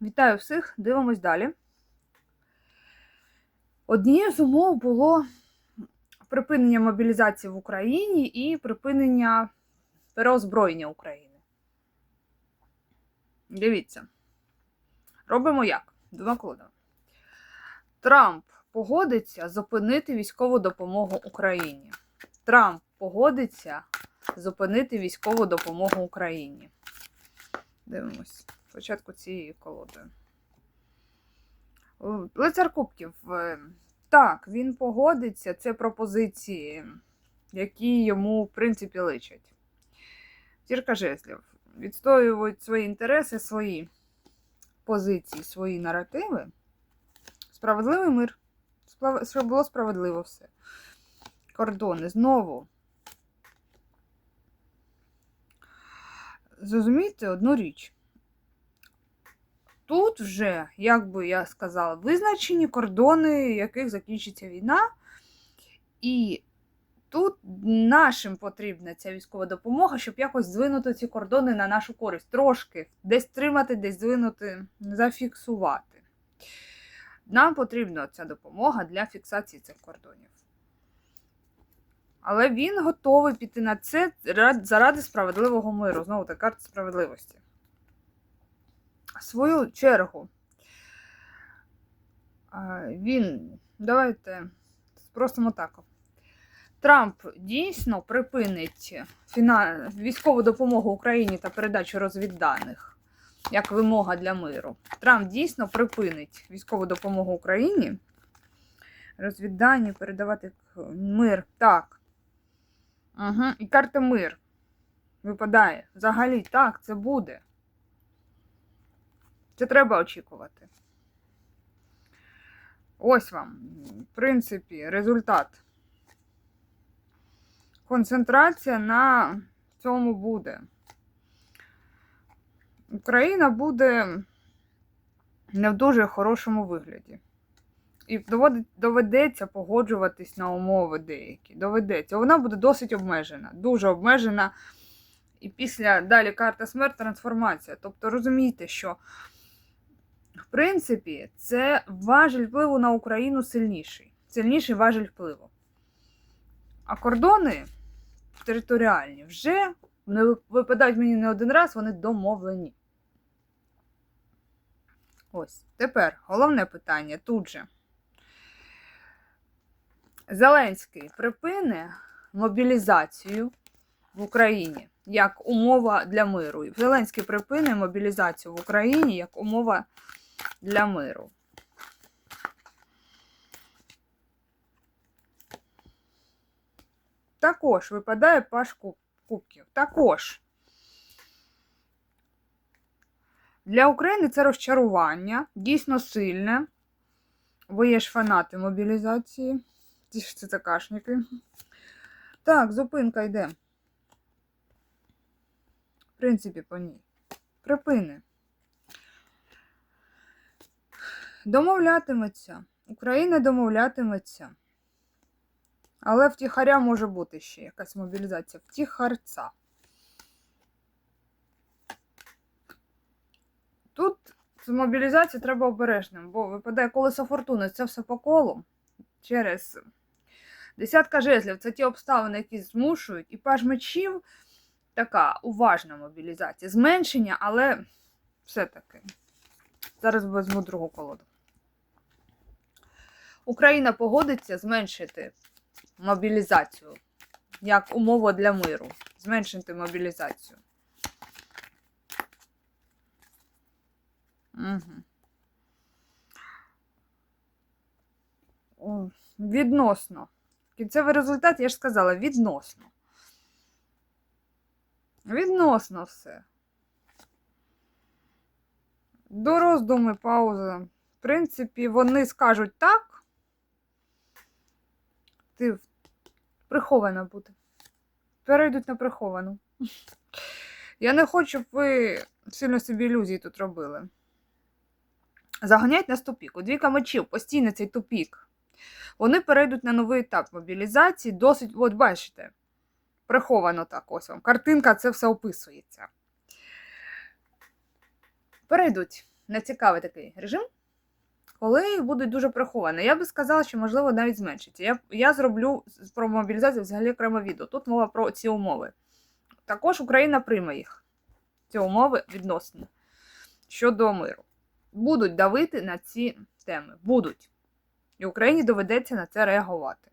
Вітаю всіх, дивимось далі. Однією з умов було припинення мобілізації в Україні і припинення переозброєння України. Дивіться. Робимо як? Двома колодами. Трамп погодиться зупинити військову допомогу Україні. Трамп погодиться зупинити військову допомогу Україні. Дивимось. Спочатку цієї колоди. Лицар Кубків. е, Так, він погодиться. Це пропозиції, які йому, в принципі, личать. Зірка жезлів. Відстоюють свої інтереси, свої позиції, свої наративи. Справедливий мир. Було справедливо все. Кордони. Знову. Зрозумійте одну річ. Тут вже, як би я сказала, визначені кордони, яких закінчиться війна. І тут нашим потрібна ця військова допомога, щоб якось здвинути ці кордони на нашу користь. Трошки десь тримати, десь здвинути, зафіксувати. Нам потрібна ця допомога для фіксації цих кордонів. Але він готовий піти на це заради справедливого миру. Знову та карта справедливості. Свою чергу. Він, давайте спросимо так. Трамп дійсно припинить фіна... військову допомогу Україні та передачу розвідданих як вимога для миру. Трамп дійсно припинить військову допомогу Україні. Розвіддані передавати мир. Так. Угу. І карта мир випадає. Взагалі, так, це буде. Це треба очікувати. Ось вам, в принципі, результат. Концентрація на цьому буде. Україна буде не в дуже хорошому вигляді. І доведеться погоджуватись на умови деякі. Доведеться. Вона буде досить обмежена, дуже обмежена. І після далі карта смерть трансформація. Тобто розумійте, що принципі це важіль впливу на Україну сильніший. Сильніший важіль впливу. А кордони територіальні вже не випадають мені не один раз, вони домовлені. Ось. Тепер головне питання тут же. Зеленський припине мобілізацію в Україні як умова для миру. Зеленський припине мобілізацію в Україні як умова для миру. Також випадає паш кубків. Також. Для України це розчарування, дійсно сильне. Ви є ж фанати мобілізації. Ті ж це такашники. Так, зупинка йде. В принципі, по ній. Припини. Домовлятиметься. Україна домовлятиметься. Але втіхаря може бути ще якась мобілізація. Втіхарця. Тут з мобілізацією треба обережним, бо випадає колесо фортуни. Це все по колу. Через десятка жезлів. Це ті обставини, які змушують. І паж мечів така уважна мобілізація. Зменшення, але все-таки. Зараз візьму другу колоду. Україна погодиться зменшити мобілізацію як умова для миру. Зменшити мобілізацію. Угу. Відносно. Кінцевий результат, я ж сказала, відносно. Відносно все. До роздуми пауза. В принципі, вони скажуть так. Ти прихована буде. Перейдуть на приховану. Я не хочу, щоб ви сильно собі ілюзії тут робили. Заганять нас тупік. У двійка мечів постійно цей тупік. Вони перейдуть на новий етап мобілізації. Досить, от бачите, приховано так ось вам. Картинка це все описується. Перейдуть нецікавий такий режим, коли будуть дуже приховані. Я би сказала, що можливо навіть зменшиться. Я, я зроблю про мобілізацію взагалі окреме відео. Тут мова про ці умови. Також Україна прийме їх. Ці умови відносно щодо миру. Будуть давити на ці теми. Будуть. І Україні доведеться на це реагувати.